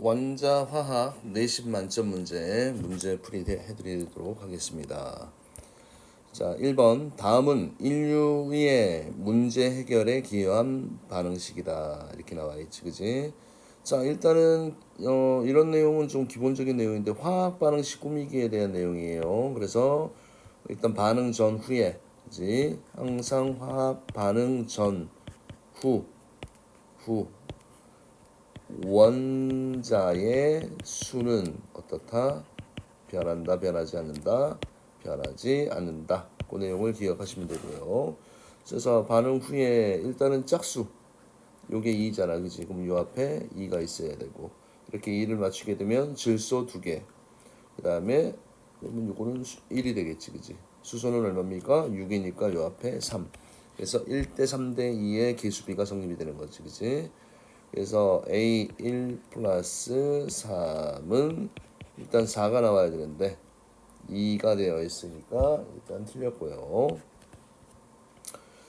원자 화학 내신 만점 문제 문제 풀이 해드리도록 하겠습니다. 자, 1번 다음은 인류의 문제 해결에 기여한 반응식이다 이렇게 나와 있지, 그지? 자, 일단은 어, 이런 내용은 좀 기본적인 내용인데 화학 반응식 꾸미기에 대한 내용이에요. 그래서 일단 반응 전 후에, 그지? 항상 화학 반응 전 후, 후 원자의 수는 어떻다? 변한다, 변하지 않는다, 변하지 않는다. 그 내용을 기억하시면 되고요. 그래서 반응 후에 일단은 짝수. 요게 2잖아, 그지? 그럼 요 앞에 2가 있어야 되고 이렇게 2를 맞추게 되면 질소 두 개. 그 다음에 그러면 요거는 1이 되겠지, 그지? 수소는 얼마입니까? 6이니까 요 앞에 3. 그래서 1대 3대 2의 개수비가 성립이 되는 거지, 그지? 그래서 A1 플러스 3은 일단 4가 나와야 되는데 2가 되어 있으니까 일단 틀렸고요.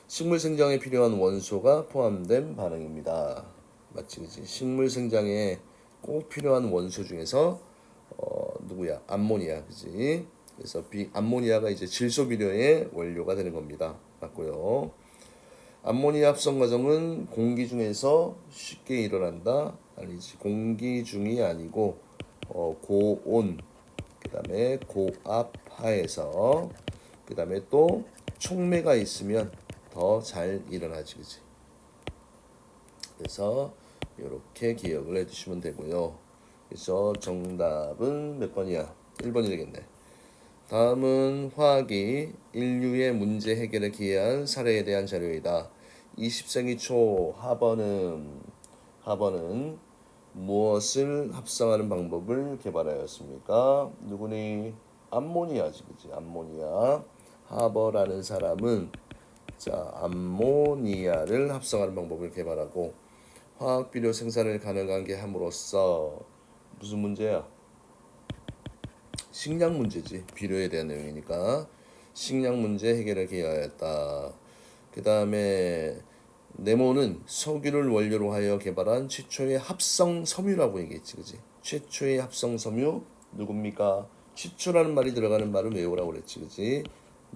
식물 생장에 필요한 원소가 포함된 반응입니다. 맞지 그지? 식물 생장에 꼭 필요한 원소 중에서 어 누구야? 암모니아 그지? 그래서 비 암모니아가 이제 질소 비료의 원료가 되는 겁니다. 맞고요. 암모니아 합성 과정은 공기 중에서 쉽게 일어난다. 아니지. 공기 중이 아니고 어, 고온 그다음에 고압 하에서 그다음에 또 촉매가 있으면 더 잘 일어나지 그지. 그래서 이렇게 기억을 해 두시면 되고요. 그래서 정답은 몇 번이야? 1번이 되겠네. 다음은 화학이 인류의 문제 해결에 기여한 사례에 대한 자료이다. 20세기 초 하버는 하버는 무엇을 합성하는 방법을 개발하였습니까? 누구니? 암모니아지, 그지? 암모니아. 하버라는 사람은 자 암모니아를 합성하는 방법을 개발하고 화학 비료 생산을 가능하게 함으로써 무슨 문제야? 식량 문제지 비료에 대한 내용이니까 식량 문제 해결에 기여하였다. 그 다음에 네모는 석유를 원료로 하여 개발한 최초의 합성 섬유라고 얘기했지, 그지? 최초의 합성 섬유 누굽니까? 최초라는 말이 들어가는 말을 외우라고 그랬지, 그지?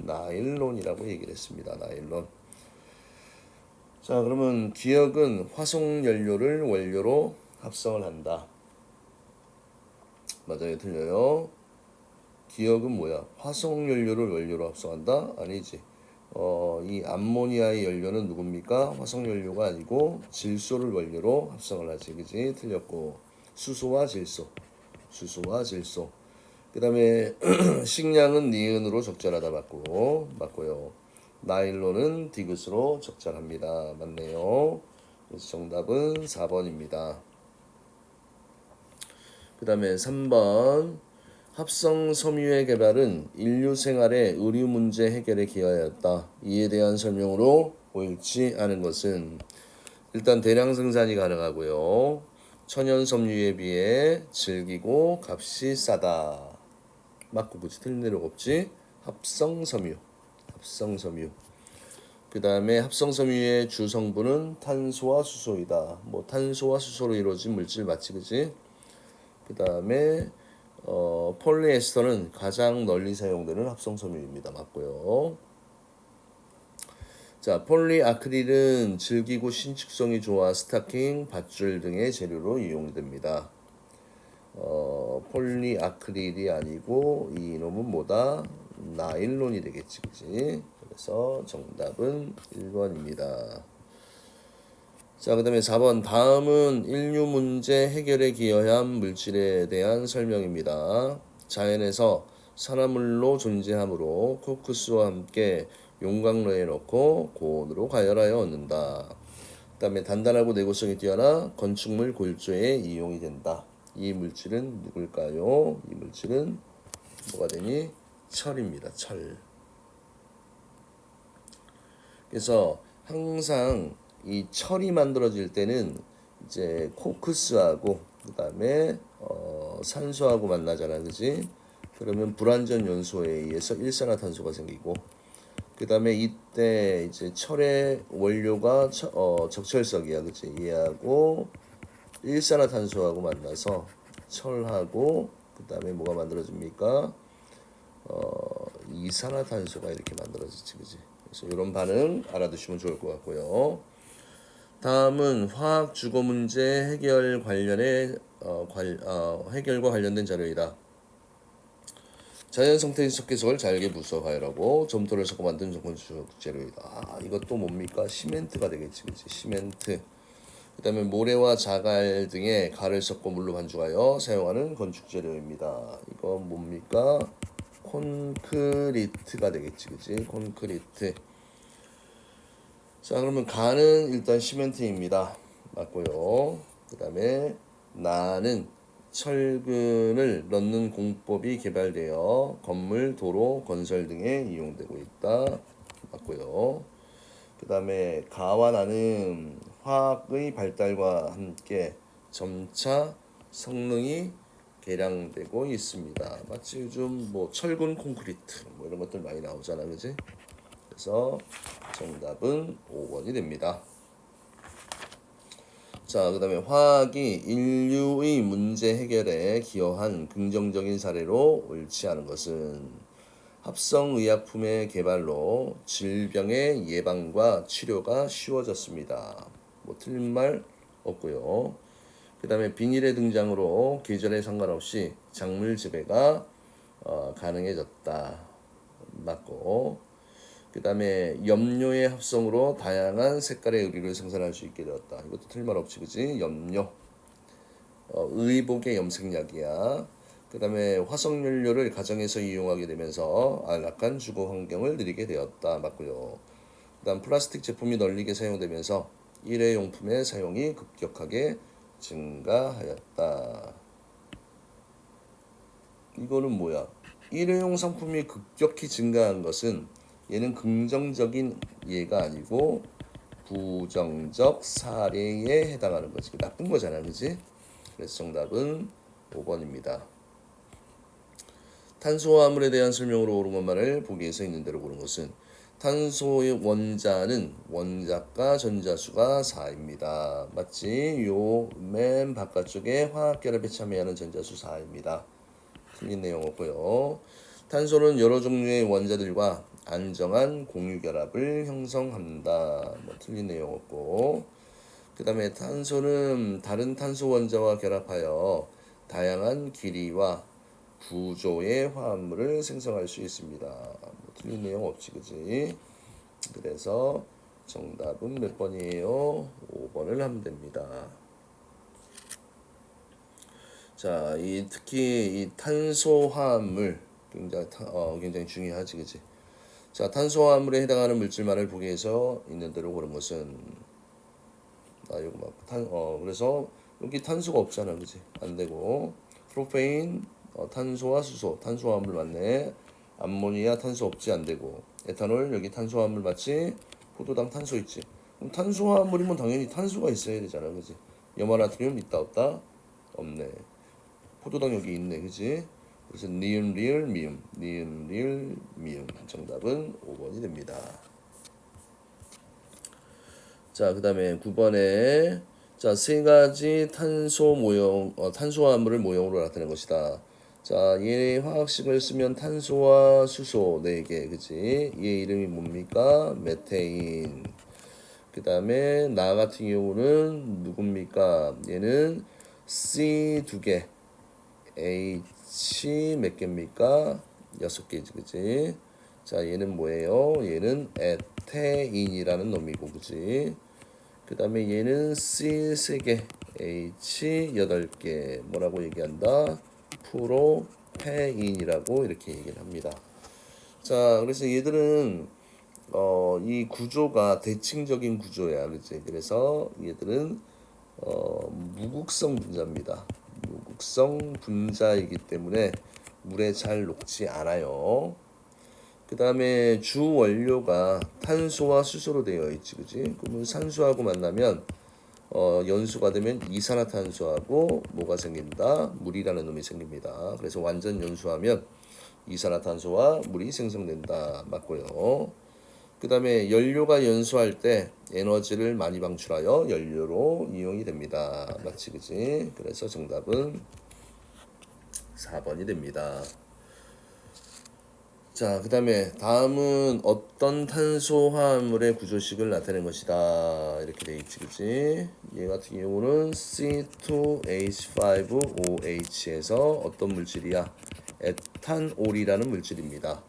나일론이라고 얘기를 했습니다. 나일론. 자, 그러면 기억은 화석 연료를 원료로 합성을 한다. 맞아요, 틀려요. 기억은 뭐야? 화석 연료를 원료로 합성한다? 아니지. 어, 이 암모니아의 연료는 누굽니까? 화석 연료가 아니고 질소를 원료로 합성을 하지. 그지? 틀렸고. 수소와 질소. 수소와 질소. 그 다음에 식량은 니은으로 적절하다 맞고 맞고요. 나일론은 디귿으로 적절합니다. 맞네요. 그래서 정답은 4번입니다. 그 다음에 3번 합성 섬유의 개발은 인류 생활의 의료 문제 해결에 기여하였다. 이에 대한 설명으로 옳지 않은 것은 일단 대량 생산이 가능하고요. 천연 섬유에 비해 질기고 값이 싸다. 맞고 그치 틀린 데가 없지. 합성 섬유, 합성 섬유. 그 다음에 합성 섬유의 주 성분은 탄소와 수소이다. 뭐 탄소와 수소로 이루어진 물질 맞지 그지? 그 다음에 어, 폴리에스터는 가장 널리 사용되는 합성 섬유입니다. 맞고요. 자, 폴리아크릴은 질기고 신축성이 좋아 스타킹, 밧줄 등의 재료로 이용됩니다. 어, 폴리아크릴이 아니고 이 놈은 뭐다? 나일론이 되겠지, 그지? 그래서 정답은 1번입니다. 자, 그 다음에 4번. 다음은 인류 문제 해결에 기여한 물질에 대한 설명입니다. 자연에서 산화물로 존재하므로 코크스와 함께 용광로에 넣고 고온으로 가열하여 얻는다. 그 다음에 단단하고 내구성이 뛰어나 건축물 골조에 이용이 된다. 이 물질은 누굴까요? 이 물질은 뭐가 되니? 철입니다. 철. 그래서 항상 이 철이 만들어질 때는 이제 코크스하고 그다음에 어, 산소하고 만나잖아, 그지? 그러면 불완전 연소에 의해서 일산화탄소가 생기고 그다음에 이때 이제 철의 원료가 처, 어, 적철석이야, 그치? 얘하고 일산화탄소하고 만나서 철하고 그다음에 뭐가 만들어집니까? 어, 이산화탄소가 이렇게 만들어지지, 그지? 그래서 이런 반응 알아두시면 좋을 것 같고요. 다음은 화학 주거 문제 해결 관련의 어, 관, 어, 해결과 관련된 자료이다. 자연 성태 석회석을 잘게 부숴가라고 점토를 섞어 만든 건축 재료이다. 아, 이것도 뭡니까? 시멘트가 되겠지, 그지? 시멘트. 그다음에 모래와 자갈 등의 갈을 섞고 물로 반죽하여 사용하는 건축 재료입니다. 이거 뭡니까? 콘크리트가 되겠지, 그지? 콘크리트. 자, 그러면 가는 일단 시멘트입니다. 맞고요. 그 다음에 나는 철근을 넣는 공법이 개발되어 건물, 도로, 건설 등에 이용되고 있다. 맞고요. 그 다음에 가와 나는 화학의 발달과 함께 점차 성능이 개량되고 있습니다. 마치 요즘 뭐 철근 콘크리트 뭐 이런 것들 많이 나오잖아, 그지? 그래서 정답은 5번이 됩니다. 자, 그 다음에 화학이 인류의 문제 해결에 기여한 긍정적인 사례로 옳지 않은 것은 합성의약품의 개발로 질병의 예방과 치료가 쉬워졌습니다. 뭐 틀린 말 없고요. 그 다음에 비닐의 등장으로 계절에 상관없이 작물 재배가 어, 가능해졌다. 맞고 그 다음에 염료의 합성으로 다양한 색깔의 의류를 생산할 수 있게 되었다. 이것도 틀린 말 없지, 그지? 염료. 어, 의복의 염색약이야. 그 다음에 화석연료를 가정에서 이용하게 되면서 안락한 주거 환경을 누리게 되었다. 맞고요. 그 다음 플라스틱 제품이 널리게 사용되면서 일회용품의 사용이 급격하게 증가하였다. 이거는 뭐야? 일회용 상품이 급격히 증가한 것은 얘는 긍정적인 예가 아니고 부정적 사례에 해당하는 거지. 나쁜 거잖아, 그지? 그래서 정답은 5번입니다. 탄소화물에 대한 설명으로 옳은 것만을 보기에서 있는 대로 고른 것은 탄소의 원자는 원자과 전자수가 4입니다. 맞지? 요 맨 바깥쪽에 화학결합에 참여하는 전자수 4입니다. 틀린 내용 없고요. 탄소는 여러 종류의 원자들과 안정한 공유결합을 형성한다. 뭐 틀린 내용 없고. 그 다음에 탄소는 다른 탄소 원자와 결합하여 다양한 길이와 구조의 화합물을 생성할 수 있습니다. 뭐 틀린 내용 없지, 그지? 그래서 정답은 몇 번이에요? 5번을 하면 됩니다. 자, 이 특히 이 탄소 화합물 굉장히 타, 어, 굉장히 중요하지, 그지? 자, 탄소 화합물에 해당하는 물질만을 보기 위해서 있는 대로 고른 것은 아, 이거 막 탄, 어, 그래서 여기 탄소가 없잖아, 그지? 안 되고 프로페인 어, 탄소와 수소, 탄소화합물 맞네. 암모니아 탄소 없지 안 되고 에탄올 여기 탄소화합물 맞지? 포도당 탄소 있지. 그럼 탄소화합물이면 당연히 탄소가 있어야 되잖아, 그지? 염화나트륨 있다 없다? 없네. 포도당 여기 있네, 그지? 그래서 니은 리을 미음, 니은 리을 미음 정답은 5번이 됩니다. 자, 그다음에 9번에 자, 세 가지 탄소 모형, 어, 탄소화물을 모형으로 나타낸 것이다. 자, 얘 화학식을 쓰면 탄소와 수소 4개, 그치? 얘 이름이 뭡니까? 메테인. 그 다음에 나 같은 경우는 누굽니까? 얘는 C 두 개, H 몇 개입니까? 여섯 개지, 그치? 자, 얘는 뭐예요? 얘는 에테인이라는 놈이고, 그치? 그 다음에 얘는 C 세 개, H 여덟 개, 뭐라고 얘기한다? 프로페인이라고 이렇게 얘기를 합니다. 자, 그래서 얘들은 어, 이 구조가 대칭적인 구조야, 그렇지? 그래서 얘들은 어, 무극성 분자입니다. 무극성 분자이기 때문에 물에 잘 녹지 않아요. 그 다음에 주 원료가 탄소와 수소로 되어 있지, 그지? 그러면 산소하고 만나면 어, 연수가 되면 이산화탄소하고 뭐가 생긴다? 물이라는 놈이 생깁니다. 그래서 완전 연수하면 이산화탄소와 물이 생성된다. 맞고요. 그 다음에 연료가 연소할 때 에너지를 많이 방출하여 연료로 이용이 됩니다. 맞지 그지? 그래서 정답은 4번이 됩니다. 자, 그 다음에 다음은 어떤 탄소화합물의 구조식을 나타낸 것이다. 이렇게 돼 있지, 그지? 얘 같은 경우는 C2H5OH에서 어떤 물질이야? 에탄올이라는 물질입니다.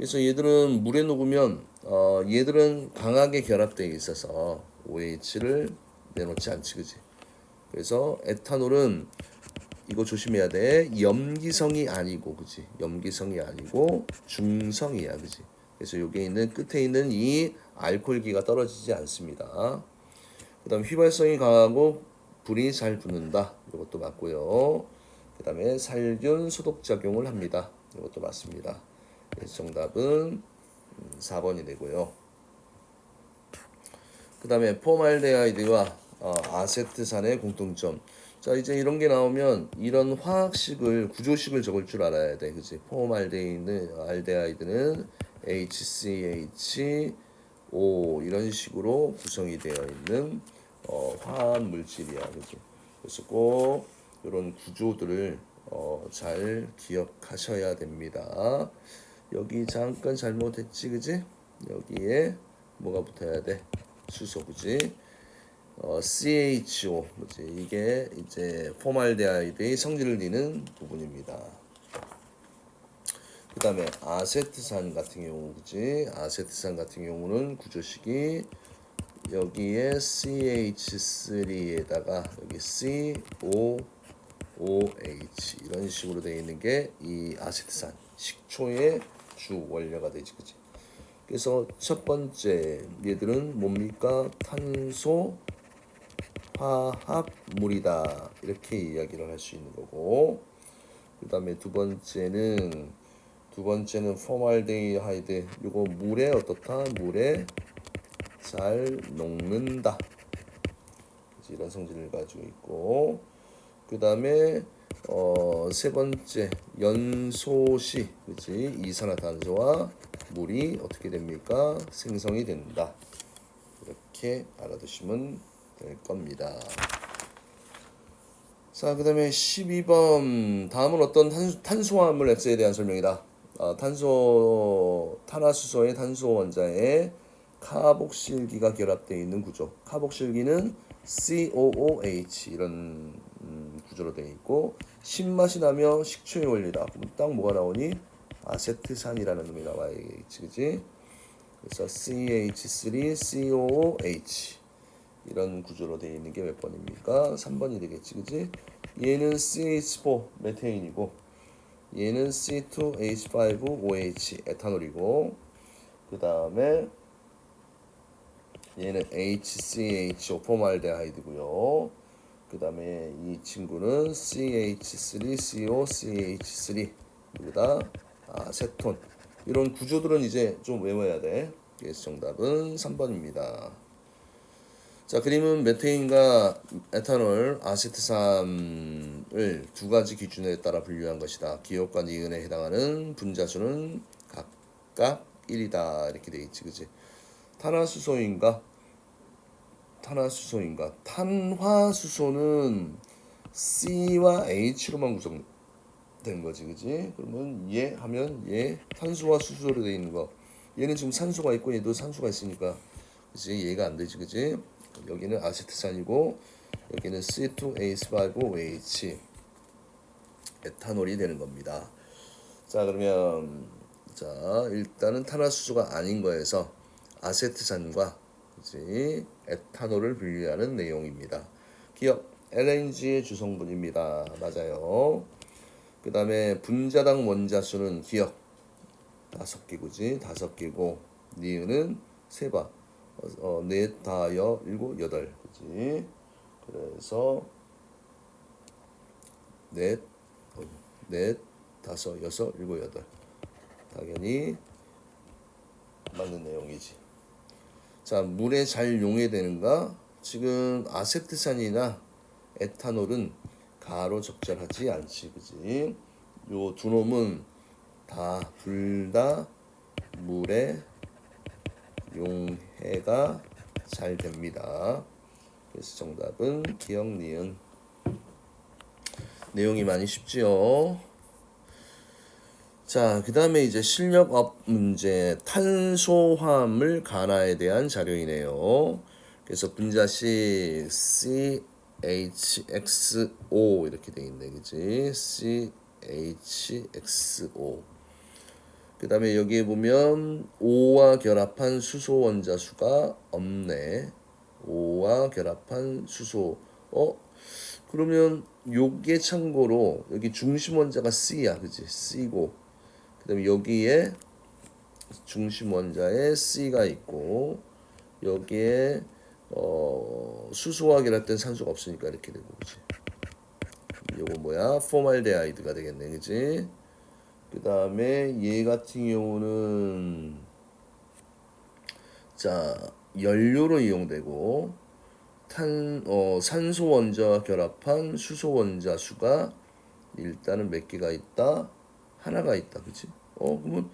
그래서 얘들은 물에 녹으면 어, 얘들은 강하게 결합되어 있어서 OH를 내놓지 않지, 그지? 그래서 에탄올은 이거 조심해야 돼. 염기성이 아니고, 그지? 염기성이 아니고 중성이야, 그지? 그래서 여기에 있는 끝에 있는 이 알코올기가 떨어지지 않습니다. 그 다음 휘발성이 강하고 불이 잘 붙는다. 이것도 맞고요. 그 다음에 살균 소독 작용을 합니다. 이것도 맞습니다. 그래서 정답은 4번이 되고요. 그 다음에 포말데하이드와 어, 아세트산의 공통점. 자 이제 이런 게 나오면 이런 화학식을 구조식을 적을 줄 알아야 돼, 그지? 포말데이드, 알데하이드는 HCH O 이런 식으로 구성이 되어 있는 어, 화학 물질이야, 그지? 그래서 꼭 이런 구조들을 어, 잘 기억하셔야 됩니다. 여기 잠깐 잘못했지, 그지? 여기에 뭐가 붙어야 돼? 수소, 그지? 어, CHO 뭐지 이게 이제 포말데하이드의 성질을 띠는 부분입니다. 그 다음에 아세트산 같은 경우 그지 아세트산 같은 경우는 구조식이 여기에 CH3에다가 여기 COOH 이런 식으로 되어 있는 게 이 아세트산 식초의 주 원료가 되지 그지 그래서 첫 번째 얘들은 뭡니까? 탄소 화합물이다. 이렇게 이야기를 할 수 있는 거고 그 다음에 두 번째는 두 번째는 포말데이하이드. 이거 물에 어떻다? 물에 잘 녹는다. 이런 성질을 가지고 있고 그 다음에 어, 세 번째 연소시 그치 이산화탄소와 물이 어떻게 됩니까 생성이 된다 이렇게 알아두시면 될 겁니다. 자, 그 다음에 12번. 다음은 어떤 탄소, 탄소화합물 X에 대한 설명이다. 아, 탄소, 탄화수소의 탄소 원자에 카복실기가 결합되어 있는 구조. 카복실기는 COOH 이런 음, 구조로 되어 있고 신맛이 나며 식초의 원리다. 그럼 딱 뭐가 나오니? 아세트산이라는 놈이 나와야겠지, 그지? 그래서 CH3COOH 이런 구조로 되어 있는 게 몇 번입니까? 3번이 되겠지, 그지? 얘는 CH4 메테인이고 얘는 C2H5OH 에탄올이고 그 다음에 얘는 HCHO 포말데하이드고요. 그 다음에 이 친구는 CH3COCH3 여기다 아 세톤 이런 구조들은 이제 좀 외워야 돼. 그래서 정답은 3번입니다. 자, 그림은 메테인과 에탄올, 아세트산을 두 가지 기준에 따라 분류한 것이다. 기억과 니은에 해당하는 분자수는 각각 1이다. 이렇게 돼 있지, 그지? 탄화수소인가? 탄화수소인가? 탄화수소는 C와 H로만 구성된 거지, 그지? 그러면 얘 하면 얘 탄소와 수소로 돼 있는 거. 얘는 지금 산소가 있고 얘도 산소가 있으니까 그지? 얘가 안 되지, 그지? 여기는 아세트산이고 여기는 C2H5OH 에탄올이 되는 겁니다. 자 그러면 자 일단은 탄화수소가 아닌 거에서 아세트산과 그지 에탄올을 분류하는 내용입니다. 기억 LNG의 주성분입니다. 맞아요. 그 다음에 분자당 원자수는 기억 다섯 개구지 다섯 개고 니은은 세바 어, 넷, 다, 여, 일곱, 여덟. 그지? 그래서 넷, 어, 넷, 다섯, 여섯, 일곱, 여덟. 당연히 맞는 내용이지. 자, 물에 잘 용해되는가? 지금 아세트산이나 에탄올은 가로 적절하지 않지, 그지? 요 두 놈은 다 둘 다 물에 용해가 잘 됩니다. 그래서 정답은 기억 니은. 내용이 많이 쉽지요. 자, 그 다음에 이제 실력업 문제 탄소화물 간화에 대한 자료이네요. 그래서 분자식 CHXO 이렇게 돼 있네, 그지? CHXO. 그 다음에 여기에 보면 O와 결합한 수소 원자 수가 없네. O와 결합한 수소. 어? 그러면 요게 참고로 여기 중심 원자가 C야, 그지? C고. 그다음에 여기에 중심 원자에 C가 있고 여기에 어, 수소와 결합된 산소가 없으니까 이렇게 되고 그지? 요거 뭐야? 포말데하이드가 되겠네, 그지? 그 다음에 얘 같은 경우는 자 연료로 이용되고 탄 어, 산소 원자와 결합한 수소 원자 수가 일단은 몇 개가 있다? 하나가 있다, 그치? 어 그러면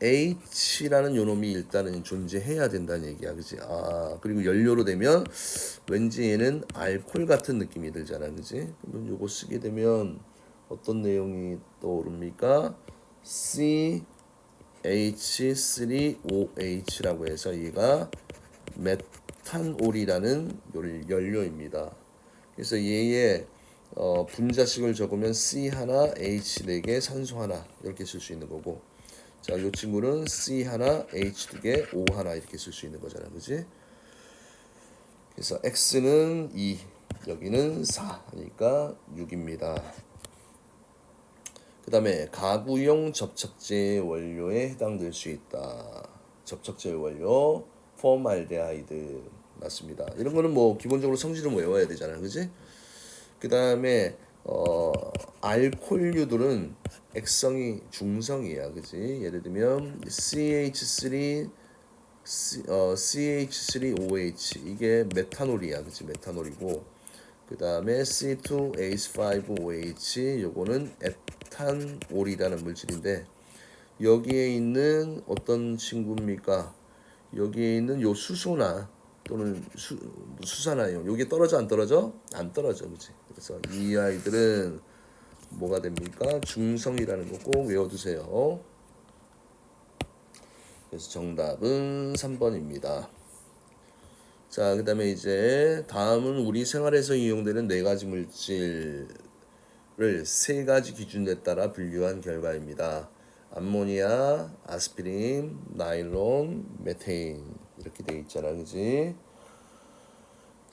OH라는 요놈이 일단은 존재해야 된다는 얘기야, 그치? 아 그리고 연료로 되면 왠지 얘는 알코올 같은 느낌이 들잖아, 그치? 그러면 요거 쓰게 되면 어떤 내용이 떠오릅니까? CH3OH라고 해서 얘가 메탄올이라는 연료입니다. 그래서 얘의 어, 분자식을 적으면 C 하나, H 네 개, 산소 하나 이렇게 쓸 수 있는 거고, 자, 이 친구는 C 하나, H 두 개, O 하나 이렇게 쓸 수 있는 거잖아, 그지? 그래서 X는 2, 여기는 4니까 6입니다. 그 다음에 가구용 접착제 원료에 해당될 수 있다. 접착제 원료 포말데하이드 맞습니다. 이런 거는 뭐 기본적으로 성질은 뭐 외워야 되잖아요, 그지? 그 다음에 어 알코올류들은 액성이 중성이야, 그지? 예를 들면 CH3 C, 어, CH3OH 이게 메탄올이야, 그지? 메탄올이고 그 다음에 C2H5OH 요거는 에탄올이라는 물질인데 여기에 있는 어떤 친구입니까? 여기에 있는 요 수소나 또는 수, 수산화용 여기 떨어져 안 떨어져? 안 떨어져 그지 그래서 이 아이들은 뭐가 됩니까? 중성이라는 거 꼭 외워두세요 그래서 정답은 3번입니다 자, 그 다음에 이제 다음은 우리 생활에서 이용되는 네 가지 물질을 세 가지 기준에 따라 분류한 결과입니다. 암모니아, 아스피린, 나일론, 메테인 이렇게 돼 있잖아, 그지?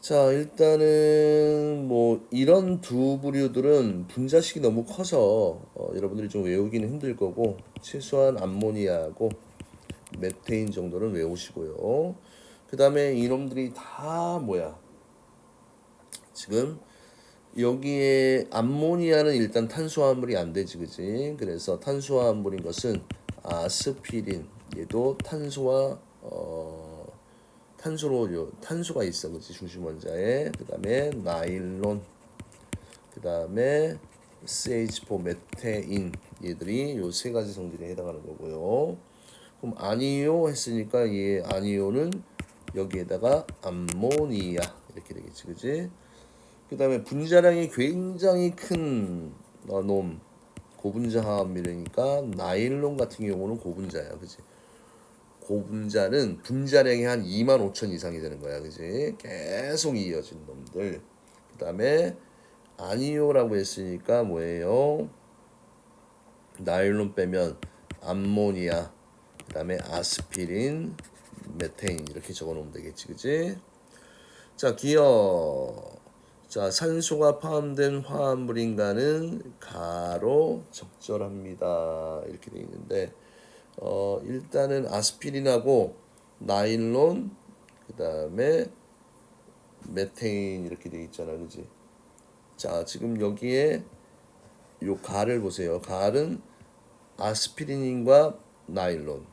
자, 일단은 뭐 이런 두 부류들은 분자식이 너무 커서 어, 여러분들이 좀 외우기는 힘들 거고 최소한 암모니아하고 메테인 정도는 외우시고요. 그 다음에 이놈들이 다 뭐야? 지금 여기에 암모니아는 일단 탄수화물이 안 되지, 그지? 그래서 탄수화물인 것은 아스피린, 얘도 탄소와 어, 탄소로 요 탄소가 있어, 그지? 중심 원자에 그 다음에 나일론, 그 다음에 CH4 메테인 얘들이 요 세 가지 성질에 해당하는 거고요. 그럼 아니요 했으니까 얘 아니요는 여기에다가 암모니아 이렇게 되겠지, 그지? 그 다음에 분자량이 굉장히 큰 어, 놈 고분자 화합물이니까 나일론 같은 경우는 고분자야, 그지? 고분자는 분자량이 한 2만 5천 이상이 되는 거야, 그지? 계속 이어진 놈들. 그 다음에 아니오라고 했으니까 뭐예요? 나일론 빼면 암모니아, 그 다음에 아스피린, 메테인 이렇게 적어놓으면 되겠지, 그지? 자, 기억. 자, 산소가 포함된 화합물인가는 가로 적절합니다. 이렇게 돼 있는데, 어, 일단은 아스피린하고 나일론, 그 다음에 메테인 이렇게 돼 있잖아, 그지? 자, 지금 여기에 요 가를 보세요. 가는 아스피린과 나일론,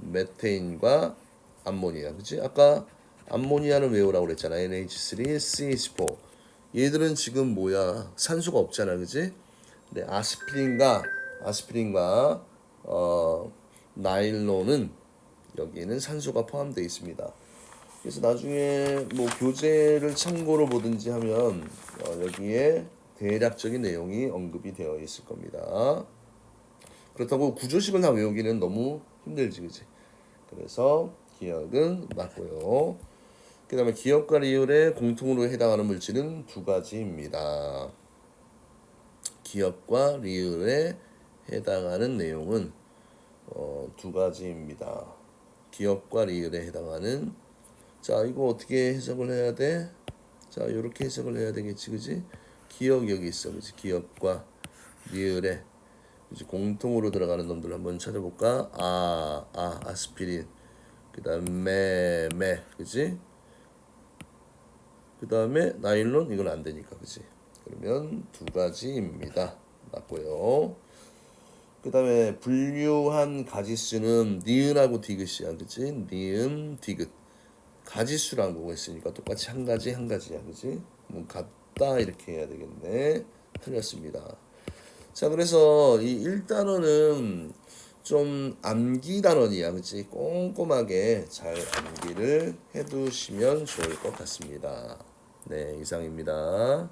메테인과 암모니아, 그치? 아까 암모니아는 외우라고 그랬잖아. NH3, CH4. 얘들은 지금 뭐야? 산소가 없잖아, 그치? 근데 아스피린과 아스피린과 어 나일론은 여기에는 산소가 포함되어 있습니다. 그래서 나중에 뭐 교재를 참고로 보든지 하면 어, 여기에 대략적인 내용이 언급이 되어 있을 겁니다. 그렇다고 구조식을 다 외우기는 너무 힘들지, 그지? 그래서 기억은 맞고요. 그 다음에 기억과 리을에 공통으로 해당하는 물질은 두 가지입니다. 기억과 리을에 해당하는 내용은 어, 두 가지입니다. 기억과 리을에 해당하는 자 이거 어떻게 해석을 해야 돼? 자 이렇게 해석을 해야 되겠지, 그지? 기억 여기 있어, 그지? 기억과 리을에 이제 공통으로 들어가는 놈들 한번 찾아볼까? 아, 아, 아스피린. 그 다음에 매, 그지? 그 다음에 나일론 이건 안 되니까, 그지? 그러면 두 가지입니다. 맞고요. 그 다음에 분류한 가지수는 니은하고 디귿이야, 그지? 니은, 디귿. 가지수라는 거가 있으니까 똑같이 한 가지 한 가지야, 그지? 뭐 같다 이렇게 해야 되겠네. 틀렸습니다. 자, 그래서 이 1단원은 좀 암기 단원이야, 그치? 꼼꼼하게 잘 암기를 해두시면 좋을 것 같습니다. 네, 이상입니다.